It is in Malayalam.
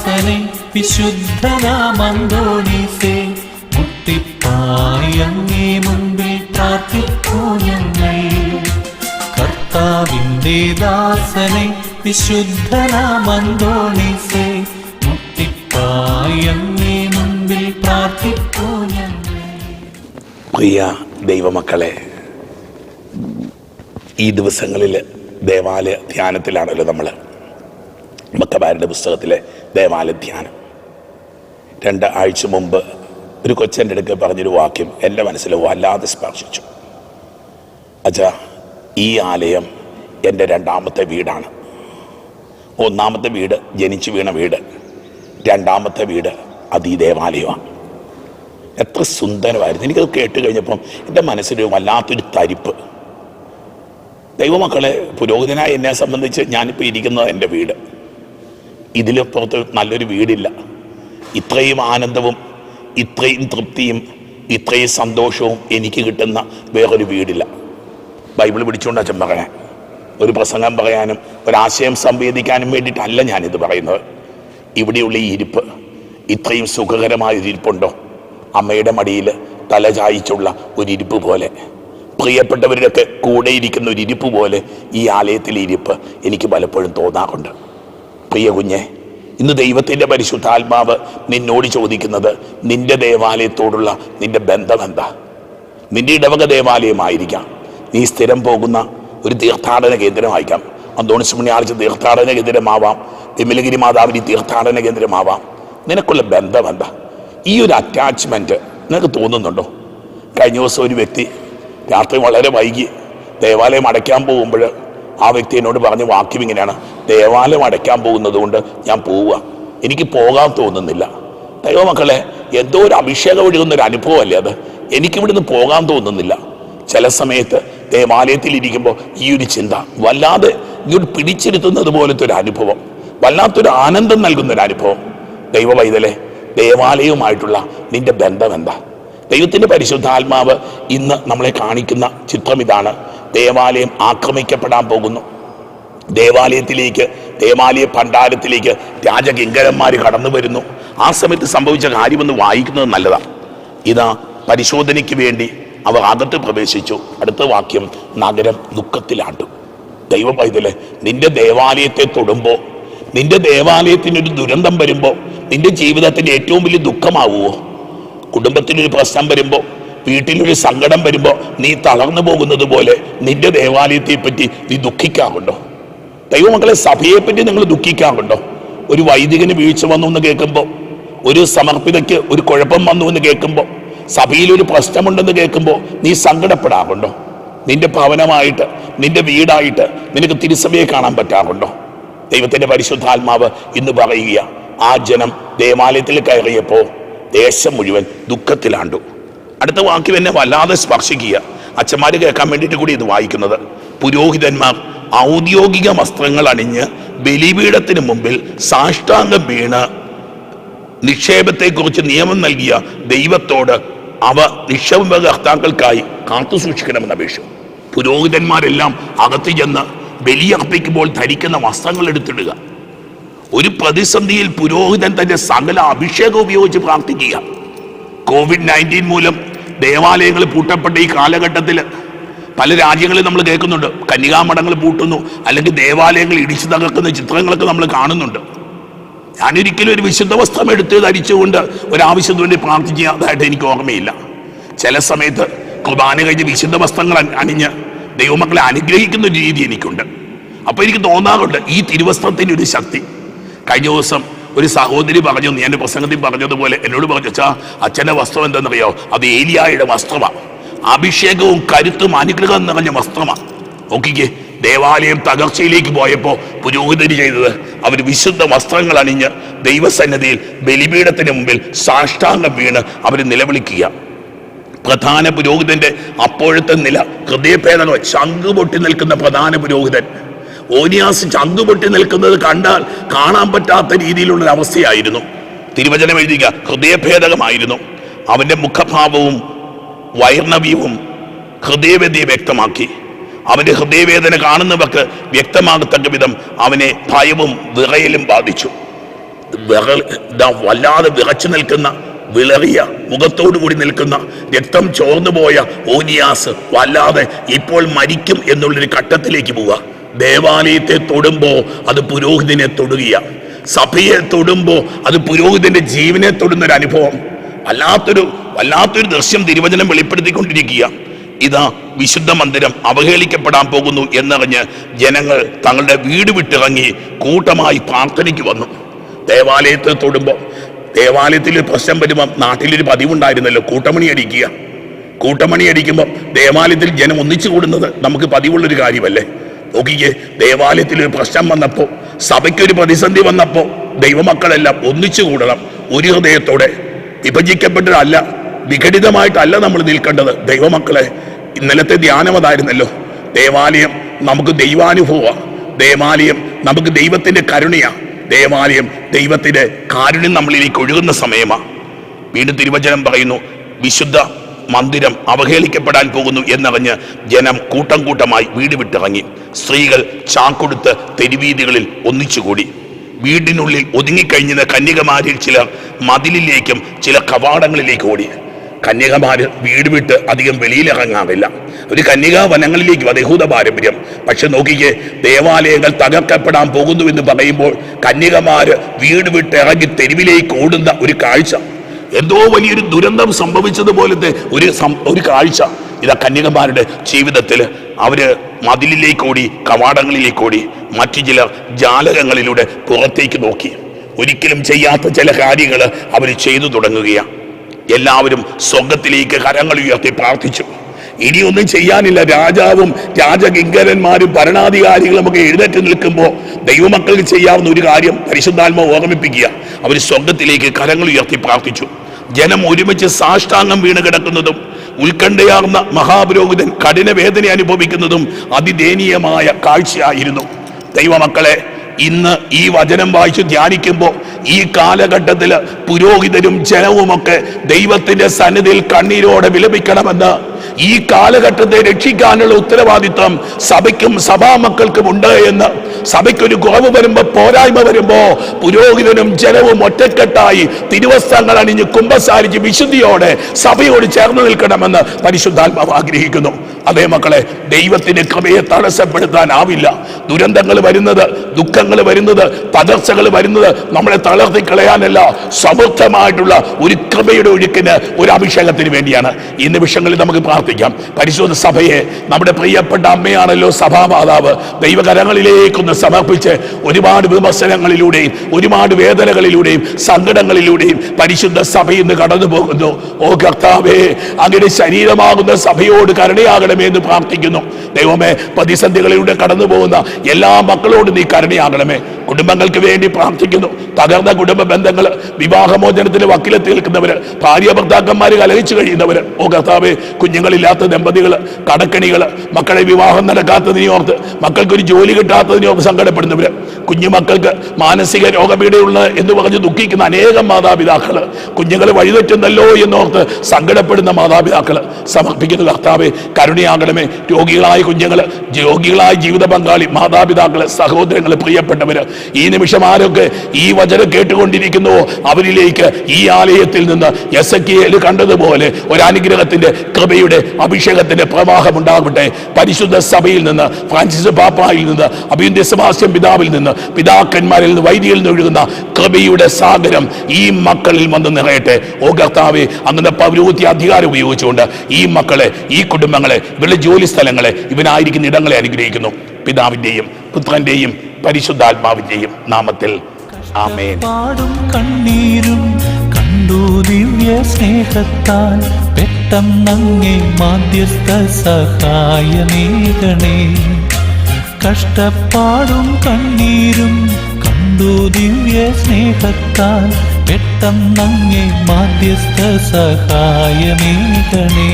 കർത്താവിന്റെ ദാസനെ വിശുദ്ധനാമന്തോണീസേ. മുട്ടിപ്പായങ്ങേ മുമ്പിൽ പ്രാർത്ഥിക്കൂ ഞങ്ങൾ. കർത്താവിന്റെ ദാസനെ വിശുദ്ധനാമന്തോണീസേ. നാമന്തോണീസേ മുട്ടിപ്പായങ്ങേ മുൻപിൽ പ്രാർത്ഥിക്കൂ ഞങ്ങൾ. പ്രിയ ദൈവമക്കളെ ഈ ദിവസങ്ങളിൽ ദേവാലയ ധ്യാനത്തിലാണല്ലോ നമ്മൾ മക്കബാരുടെ പുസ്തകത്തിലെ ദേവാല ധ്യാനം രണ്ട് ആഴ്ച മുമ്പ് ഒരു കൊച്ചന്റെ അടുക്ക് പറഞ്ഞൊരു വാക്യം എന്റെ മനസ്സിൽ വല്ലാതെ സ്പർശിച്ചു. അച്ഛാ ഈ ആലയം എന്റെ രണ്ടാമത്തെ വീടാണ്. ഒന്നാമത്തെ വീട് ജനിച്ചു വീണ വീട് രണ്ടാമത്തെ വീട് അത് ഈ ദേവാലയമാണ്. എത്ര സുന്ദരമായിരുന്നു. എനിക്കത് കേട്ട് കഴിഞ്ഞപ്പം എന്റെ മനസ്സിൽ വല്ലാത്തൊരു തരിപ്പ്. ദൈവമക്കളെ പുരോഹിതനായ എന്നെ സംബന്ധിച്ച് ഞാനിപ്പോൾ ഇരിക്കുന്നത് എന്റെ വീട്. ഇതിലപ്പുറത്ത് നല്ലൊരു വീടില്ല. ഇത്രയും ആനന്ദവും ഇത്രയും തൃപ്തിയും ഇത്രയും സന്തോഷവും എനിക്ക് കിട്ടുന്ന വേറൊരു വീടില്ല. ബൈബിൾ പിടിച്ചുകൊണ്ട് അച്ഛൻ പറയാൻ ഒരു പ്രസംഗം പറയാനും ഒരാശയം സംവേദിക്കാനും വേണ്ടിയിട്ടല്ല ഞാനിത് പറയുന്നത്. ഇവിടെയുള്ള ഈ ഇരിപ്പ് ഇത്രയും സുഖകരമായ ഒരു ഇരിപ്പുണ്ടോ? അമ്മയുടെ മടിയിൽ തല ചായിച്ചുള്ള ഒരു ഇരിപ്പ് പോലെ പ്രിയപ്പെട്ടവരുടെയൊക്കെ കൂടെ ഇരിക്കുന്ന ഒരു ഇരിപ്പ് പോലെ ഈ ആലയത്തിലെ ഇരിപ്പ് എനിക്ക് പലപ്പോഴും തോന്നാറുണ്ട്. പ്രിയ കുഞ്ഞെ ഇന്ന് ദൈവത്തിന്റെ പരിശുദ്ധാത്മാവ് നിന്നോട് ചോദിക്കുന്നത് നിന്റെ ദേവാലയത്തോടുള്ള നിന്റെ ബന്ധം എന്താ? നിന്റെ ഇടവക ദേവാലയമായിരിക്കാം. നീ സ്ഥിരം പോകുന്ന ഒരു തീർത്ഥാടന കേന്ദ്രമായിരിക്കാം. അന്തോണിസുമണിയാഴ്ച തീർത്ഥാടന കേന്ദ്രമാവാം. വിമലഗിരി മാതാവിനി തീർത്ഥാടന കേന്ദ്രമാവാം. നിനക്കുള്ള ബന്ധം എന്താ? ഈ ഒരു അറ്റാച്ച്മെന്റ് നിനക്ക് തോന്നുന്നുണ്ടോ? കഴിഞ്ഞ ദിവസം ഒരു വ്യക്തി രാത്രി വളരെ വൈകി ദേവാലയം അടയ്ക്കാൻ പോകുമ്പോൾ ആ വ്യക്തി എന്നോട് പറഞ്ഞ വാക്യം ഇങ്ങനെയാണ്. ദേവാലയം അടയ്ക്കാൻ പോകുന്നത് കൊണ്ട് ഞാൻ പോവുക. എനിക്ക് പോകാൻ തോന്നുന്നില്ല. ദൈവമക്കളെ എന്തോ ഒരു അഭിഷേകം ഒഴുകുന്ന ഒരു അനുഭവമല്ലേ അത്? എനിക്കിവിടുന്ന് പോകാൻ തോന്നുന്നില്ല. ചില സമയത്ത് ദേവാലയത്തിൽ ഇരിക്കുമ്പോൾ ഈ ഒരു ചിന്ത വല്ലാതെ ഇങ്ങോട്ട് പിടിച്ചിരുത്തുന്നത് പോലത്തെ ഒരു അനുഭവം വല്ലാത്തൊരു ആനന്ദം നൽകുന്ന ഒരു അനുഭവം. ദൈവ വൈതലെ ദേവാലയവുമായിട്ടുള്ള നിന്റെ ബന്ധം എന്താ? ദൈവത്തിന്റെ പരിശുദ്ധാത്മാവ് ഇന്ന് നമ്മളെ കാണിക്കുന്ന ചിത്രം ഇതാണ്. ദേവാലയം ആക്രമിക്കപ്പെടാൻ പോകുന്നു. ദേവാലയത്തിലേക്ക് ദേവാലയ ഭണ്ഡാരത്തിലേക്ക് രാജകിങ്കരന്മാർ കടന്നു വരുന്നു. ആ സമയത്ത് സംഭവിച്ച കാര്യമെന്ന് വായിക്കുന്നത് നല്ലതാണ്. ഇതാ പരിശോധനയ്ക്ക് വേണ്ടി അവർ അകത്ത് പ്രവേശിച്ചു. അടുത്ത വാക്യം നഗരം ദുഃഖത്തിലാണ്ടു. ദൈവ നിന്റെ ദേവാലയത്തെ തൊടുമ്പോൾ നിന്റെ ദേവാലയത്തിനൊരു ദുരന്തം വരുമ്പോൾ നിന്റെ ജീവിതത്തിന്റെ ഏറ്റവും വലിയ ദുഃഖമാവുമോ കുടുംബത്തിനൊരു പ്രശ്നം വരുമ്പോൾ വീട്ടിലൊരു സങ്കടം വരുമ്പോൾ നീ തളർന്നു പോകുന്നത് പോലെ നിന്റെ ദേവാലയത്തെ പറ്റി നീ ദുഃഖിക്കാറുണ്ടോ? ദൈവമക്കളെ സഭയെപ്പറ്റി പറ്റി നിങ്ങൾ ദുഃഖിക്കാറുണ്ടോ? ഒരു വൈദികന് വീഴ്ച വന്നു എന്ന് കേൾക്കുമ്പോൾ ഒരു സമർപ്പിതയ്ക്ക് ഒരു കുഴപ്പം വന്നു എന്ന് കേൾക്കുമ്പോൾ സഭയിൽ ഒരു പ്രശ്നമുണ്ടെന്ന് കേൾക്കുമ്പോൾ നീ സങ്കടപ്പെടാറുണ്ടോ? നിന്റെ ഭവനമായിട്ട് നിന്റെ വീടായിട്ട് നിനക്ക് തിരുസഭയെ കാണാൻ പറ്റാറുണ്ടോ? ദൈവത്തിന്റെ പരിശുദ്ധാത്മാവ് ഇന്ന് പറയുക ആ ജനം ദേവാലയത്തിൽ കയറിയപ്പോൾ ദേശം മുഴുവൻ ദുഃഖത്തിലാണ്ടു. അടുത്ത വാക്യം എന്നെ വല്ലാതെ സ്പർശിക്കുക അച്ഛന്മാർ കേൾക്കാൻ വേണ്ടിയിട്ട് കൂടി ഇത് വായിക്കുന്നത്. പുരോഹിതന്മാർ ഔദ്യോഗിക വസ്ത്രങ്ങൾ അണിഞ്ഞ് ബലിപീഠത്തിന് മുമ്പിൽ സാഷ്ടാംഗം വീണ്. നിക്ഷേപത്തെക്കുറിച്ച് നിയമം നൽകിയ ദൈവത്തോട് അവ നിക്ഷേപകർത്താക്കൾക്കായി കാത്തു സൂക്ഷിക്കണമെന്ന് അപേക്ഷ പുരോഹിതന്മാരെല്ലാം അകത്ത് ചെന്ന് ബലിയർപ്പിക്കുമ്പോൾ ധരിക്കുന്ന വസ്ത്രങ്ങൾ എടുത്തിടുക. ഒരു പ്രതിസന്ധിയിൽ പുരോഹിതൻ തന്റെ സകല അഭിഷേകം ഉപയോഗിച്ച് പ്രാർത്ഥിക്കുക. കോവിഡ് നയന്റീൻ മൂലം ദേവാലയങ്ങൾ പൂട്ടപ്പെട്ട ഈ കാലഘട്ടത്തിൽ പല രാജ്യങ്ങളിൽ നമ്മൾ കേൾക്കുന്നുണ്ട്. കന്യകാമഠങ്ങൾ പൂട്ടുന്നു. അല്ലെങ്കിൽ ദേവാലയങ്ങൾ ഇടിച്ചു തകർക്കുന്ന ചിത്രങ്ങളൊക്കെ നമ്മൾ കാണുന്നുണ്ട്. ഞാനൊരിക്കലും ഒരു വിശുദ്ധ വസ്ത്രം എടുത്ത് ധരിച്ചുകൊണ്ട് ഒരാവശ്യത്തിന് വേണ്ടി പ്രാർത്ഥിക്കുന്നതായിട്ട് എനിക്ക് ഓർമ്മയില്ല. ചില സമയത്ത് കുർബാന കഴിഞ്ഞ് വിശുദ്ധ വസ്ത്രങ്ങൾ അണി- അണിഞ്ഞ് ദൈവമക്കളെ അനുഗ്രഹിക്കുന്ന ഒരു രീതി എനിക്കുണ്ട്. അപ്പോൾ എനിക്ക് തോന്നാറുണ്ട് ഈ തിരുവസ്ത്രത്തിന്റെ ഒരു ശക്തി. കഴിഞ്ഞ ദിവസം ഒരു സഹോദരി പറഞ്ഞു ഞാൻ പ്രസംഗത്തിൽ പറഞ്ഞതുപോലെ എന്നോട് പറഞ്ഞു വെച്ചാൽ അച്ഛന്റെ വസ്ത്രം എന്തെന്നറിയോ അത് ഏലിയായുടെ വസ്ത്രമാണ് അഭിഷേകവും കരുത്തും അനുഗ്രഹം നിറഞ്ഞ വസ്ത്രമാണ്. നോക്കിക്കേ ദേവാലയം തകർച്ചയിലേക്ക് പോയപ്പോൾ പുരോഹിതര് ചെയ്തത്? അവർ വിശുദ്ധ വസ്ത്രങ്ങൾ അണിഞ്ഞ് ദൈവസന്നിധിയിൽ ബലിപീഠത്തിന് മുമ്പിൽ സാഷ്ടാംഗം വീണ് അവർ നിലവിളിക്കുക. പ്രധാന പുരോഹിതന്റെ അപ്പോഴത്തെ നില ഹൃദയഭേദങ്ങൾ ചങ്ക് പൊട്ടി നിൽക്കുന്ന പ്രധാന പുരോഹിതൻ. ഓനിയാസ് ചങ്ക് പൊട്ടി നിൽക്കുന്നത് കണ്ടാൽ കാണാൻ പറ്റാത്ത രീതിയിലുള്ള അവസ്ഥയായിരുന്നു തിരുവചനം എഴുതിക ഹൃദയഭേദകമായിരുന്നു. അവന്റെ മുഖഭാവവും വൈർണവ്യവും ഹൃദയവ്യതയെ വ്യക്തമാക്കി. അവന്റെ ഹൃദയവേദന കാണുന്നവർക്ക് വ്യക്തമാകത്തക്ക വിധം അവനെ ഭയവും വിറയലും ബാധിച്ചു. വല്ലാതെ വിറച്ചു നിൽക്കുന്ന വിളറിയ മുഖത്തോടു കൂടി നിൽക്കുന്ന രക്തം ചോർന്നുപോയ ഓനിയാസ് വല്ലാതെ ഇപ്പോൾ മരിക്കും എന്നുള്ളൊരു ഘട്ടത്തിലേക്ക് പോവുക. ദേവാലയത്തെ തൊടുമ്പോ അത് പുരോഹിതനെ തൊടുകയാണ്. സഭയെ തൊടുമ്പോ അത് പുരോഹിതന്റെ ജീവനെ തൊടുന്നൊരു അനുഭവം വല്ലാത്തൊരു വല്ലാത്തൊരു ദൃശ്യം തിരുവചനം വെളിപ്പെടുത്തിക്കൊണ്ടിരിക്കുക. ഇതാ വിശുദ്ധ മന്ദിരം അവഹേളിക്കപ്പെടാൻ പോകുന്നു എന്നറിഞ്ഞ് ജനങ്ങൾ തങ്ങളുടെ വീട് വിട്ടിറങ്ങി കൂട്ടമായി പ്രാർത്ഥനയ്ക്ക് വന്നു. ദേവാലയത്തിൽ തൊടുമ്പോൾ ദേവാലയത്തിൽ പ്രശ്നം വരുമ്പോൾ നാട്ടിലൊരു പതിവുണ്ടായിരുന്നല്ലോ കൂട്ടമണി അടിക്കുക കൂട്ടമണി അടിക്കുമ്പോൾ ദേവാലയത്തിൽ ജനം ഒന്നിച്ചു കൂടുന്നത് നമുക്ക് പതിവുള്ളൊരു കാര്യമല്ലേ? നോക്കിക്കേ ദേവാലയത്തിൽ ഒരു പ്രശ്നം വന്നപ്പോൾ സഭയ്ക്കൊരു പ്രതിസന്ധി വന്നപ്പോൾ ദൈവമക്കളെല്ലാം ഒന്നിച്ചു കൂടണം. ഒരു ഹൃദയത്തോടെ വിഭജിക്കപ്പെട്ടതല്ല വിഘടിതമായിട്ടല്ല നമ്മൾ നിൽക്കേണ്ടത്. ദൈവമക്കളെ ഇന്നലത്തെ ധ്യാനം അതായിരുന്നല്ലോ. ദേവാലയം നമുക്ക് ദൈവാനുഭവ ദേവാലയം നമുക്ക് ദൈവത്തിന്റെ കരുണയാ. ദേവാലയം ദൈവത്തിന്റെ കാരുണ്യം നമ്മളിലേക്ക് ഒഴുകുന്ന സമയമാണ് വീണ്ടും തിരുവചനം പറയുന്നു വിശുദ്ധ മന്ദിരം അവഹേളിക്കപ്പെടാൻ പോകുന്നു എന്നറിഞ്ഞ് ജനം കൂട്ടം കൂട്ടമായി വീട് വിട്ടിറങ്ങി. സ്ത്രീകൾ ചാക്കൊടുത്ത് തെരുവീതികളിൽ ഒന്നിച്ചുകൂടി. വീടിനുള്ളിൽ ഒതുങ്ങിക്കഴിഞ്ഞിരുന്ന കന്യകമാരിൽ ചിലർ മതിലിലേക്കും ചില കവാടങ്ങളിലേക്കും ഓടി. കന്യകമാർ വീട് വിട്ട് അധികം വെളിയിലിറങ്ങാറില്ല. ഒരു കന്യകാ വനങ്ങളിലേക്ക് യഹൂദ പാരമ്പര്യം. പക്ഷെ നോക്കിക്കേ ദേവാലയങ്ങൾ തകർക്കപ്പെടാൻ പോകുന്നു എന്ന് പറയുമ്പോൾ കന്യകമാര് വീട് വിട്ട് ഇറങ്ങി തെരുവിലേക്ക് ഓടുന്ന ഒരു കാഴ്ച. എന്തോ വലിയൊരു ദുരന്തം സംഭവിച്ചതുപോലത്തെ ഒരു ഒരു കാഴ്ച. ഇതാ കന്യകമാരുടെ ജീവിതത്തിൽ അവർ മതിലിലേക്ക് ഓടി കവാടങ്ങളിലേക്ക് ഓടി. മറ്റു ചിലർ ജാലകങ്ങളിലൂടെ പുറത്തേക്ക് നോക്കി. ഒരിക്കലും ചെയ്യാത്ത ചില കാര്യങ്ങൾ അവർ ചെയ്തു തുടങ്ങുകയാണ് എല്ലാവരും സ്വർഗത്തിലേക്ക് കരങ്ങൾ ഉയർത്തി പ്രാർത്ഥിച്ചു. ഇനിയൊന്നും ചെയ്യാനില്ല. രാജാവും രാജകിങ്കരന്മാരും ഭരണാധികാരികളും ഒക്കെ എഴുന്നേറ്റ് നിൽക്കുമ്പോൾ ദൈവമക്കൾക്ക് ചെയ്യാവുന്ന ഒരു കാര്യം പരിശുദ്ധാത്മ ഓർമ്മിപ്പിക്കുക. അവർ സ്വർഗത്തിലേക്ക് കരങ്ങൾ ഉയർത്തി പ്രാർത്ഥിച്ചു. ജനം ഒരുമിച്ച് സാഷ്ടാംഗം വീണ് കിടക്കുന്നതും ഉത്കണ്ഠയാർന്ന മഹാപുരോഹിതൻ കഠിന വേദന അനുഭവിക്കുന്നതും അതിദയനീയമായ കാഴ്ചയായിരുന്നു. ദൈവമക്കളെ ഇന്ന് ഈ വചനം വായിച്ചു ധ്യാനിക്കുമ്പോൾ ഈ കാലഘട്ടത്തിൽ പുരോഹിതരും ജനവുമൊക്കെ ദൈവത്തിന്റെ സന്നിധിയിൽ കണ്ണീരോടെ വിലപിക്കണമെന്ന് ഈ കാലഘട്ടത്തെ രക്ഷിക്കാനുള്ള ഉത്തരവാദിത്വം സഭയ്ക്കും സഭാമക്കൾക്കും ഉണ്ട് എന്ന്. സഭയ്ക്കൊരു കുറവ് വരുമ്പോ പോരായ്മ വരുമ്പോ പുരോഹിതനും ജനവും ഒറ്റക്കെട്ടായി തിരുവസ്ത്രങ്ങൾ അണിഞ്ഞ് കുംഭസാരിച്ച് വിശുദ്ധിയോടെ സഭയോട് ചേർന്ന് നിൽക്കണമെന്ന് പരിശുദ്ധാത്മാവ് ആഗ്രഹിക്കുന്നു. അതേ മക്കളെ ദൈവത്തിന്റെ കൃപയെ തടസ്സപ്പെടുത്താനാവില്ല. ദുരന്തങ്ങൾ വരുന്നത് ദുഃഖങ്ങൾ വരുന്നത് തകർച്ചകൾ വരുന്നത് നമ്മളെ തളർത്തി കളയാനല്ല സമൃദ്ധമായിട്ടുള്ള ഒരു കൃപയുടെ ഒഴുക്കിന് ഒരു അഭിഷേകത്തിന് വേണ്ടിയാണ്. ഈ നിമിഷങ്ങളിൽ നമുക്ക് പ്രാർത്ഥിക്കാം. പരിശുദ്ധ സഭയെ നമ്മുടെ പ്രിയപ്പെട്ട അമ്മയാണല്ലോ സഭാമാതാവ്. ദൈവകരങ്ങളിലേക്കൊന്ന് സമർപ്പിച്ച് ഒരുപാട് വിമർശനങ്ങളിലൂടെയും ഒരുപാട് വേദനകളിലൂടെയും സങ്കടങ്ങളിലൂടെയും പരിശുദ്ധ സഭ ഇന്ന് കടന്നു പോകുന്നു ഓ കർത്താവേ അങ്ങനെ ശരീരമാകുന്ന സഭയോട് കരുണയാകണമേ എന്ന് പ്രാർത്ഥിക്കുന്നു. ദൈവമേ പ്രതിസന്ധികളിലൂടെ കടന്നു പോകുന്ന എല്ലാ മക്കളോടും നീ കരുണയാകണമേ. കുടുംബങ്ങൾക്ക് വേണ്ടി പ്രാർത്ഥിക്കുന്നു. തകർന്ന കുടുംബ ബന്ധങ്ങൾ വിവാഹമോചനത്തിന് വക്കിലെത്തി നിൽക്കുന്നവര് ഭാര്യ ഭർത്താക്കന്മാർ കലഹിച്ചു കഴിയുന്നവര്. ഓ കർത്താവേ കുഞ്ഞുങ്ങളില്ലാത്ത ദമ്പതികൾ കടക്കണികൾ മക്കളെ വിവാഹം നടക്കാത്തതിനെ മക്കൾക്ക് ഒരു ജോലി കിട്ടാത്തതിനെ ഓർത്ത് സങ്കടപ്പെടുന്നവര് കുഞ്ഞുമക്കൾക്ക് മാനസിക രോഗപീഠയുള്ള എന്ന് പറഞ്ഞ് ദുഃഖിക്കുന്ന അനേകം മാതാപിതാക്കൾ കുഞ്ഞുങ്ങൾ വഴിതെറ്റുന്നല്ലോ എന്നോർത്ത് സങ്കടപ്പെടുന്ന മാതാപിതാക്കൾ സമർപ്പിക്കുന്ന കർത്താവെ കരുണയാകണമേ. രോഗികളായ കുഞ്ഞുങ്ങൾ രോഗികളായ ജീവിത പങ്കാളി മാതാപിതാക്കൾ സഹോദരങ്ങൾ പ്രിയപ്പെട്ടവര് ഈ നിമിഷം ആരൊക്കെ ഈ വചനം കേട്ടുകൊണ്ടിരിക്കുന്നുവോ അവരിലേക്ക് ഈ ആലയത്തിൽ നിന്ന് എസ് കണ്ടതുപോലെ ഒരു അനുഗ്രഹത്തിന്റെ കൃപയുടെ അഭിഷേകത്തിന്റെ പ്രവാഹം ഉണ്ടാകട്ടെ. പരിശുദ്ധ സഭയിൽ നിന്ന് ഫ്രാൻസിസ് പാപ്പായിൽ നിന്ന് അഭിന്ദ സെബാസ്റ്റ്യൻ പിതാവിൽ നിന്ന് പിതാക്കന്മാരിൽ നിന്ന് വൈദിയിൽ നിന്ന് ഒഴുകുന്ന കൃപയുടെ സാഗരം ഈ മക്കളിൽ വന്ന് നിറയട്ടെ. ഓ കർത്താവെ അങ്ങനെ പൗരോഹിത്യ അധികാരം ഉപയോഗിച്ചുകൊണ്ട് ഈ മക്കളെ ഈ കുടുംബങ്ങളെ ഇവരുടെ ജോലി സ്ഥലങ്ങളെ ഇവനായിരിക്കുന്ന ഇടങ്ങളെ അനുഗ്രഹിക്കുന്നു. പിതാവിന്റെയും പുത്രന്റെയും പരിശുദ്ധാത്മാവിന്റെയും നാമത്തിൽ. ആമേൻ. പാടും കണ്ണീരും കണ്ടു ദിവ്യ സ്നേഹത്താൽ പെട്ടെന്നങ്ങേ മാധ്യസ്ഥ സഹായമേകണേ കഷ്ടപ്പാടും കണ്ണീരും കണ്ടു ദിവ്യ സ്നേഹത്താൽ പെട്ടെന്നങ്ങേ മാധ്യസ്ഥ സഹായമേകണേ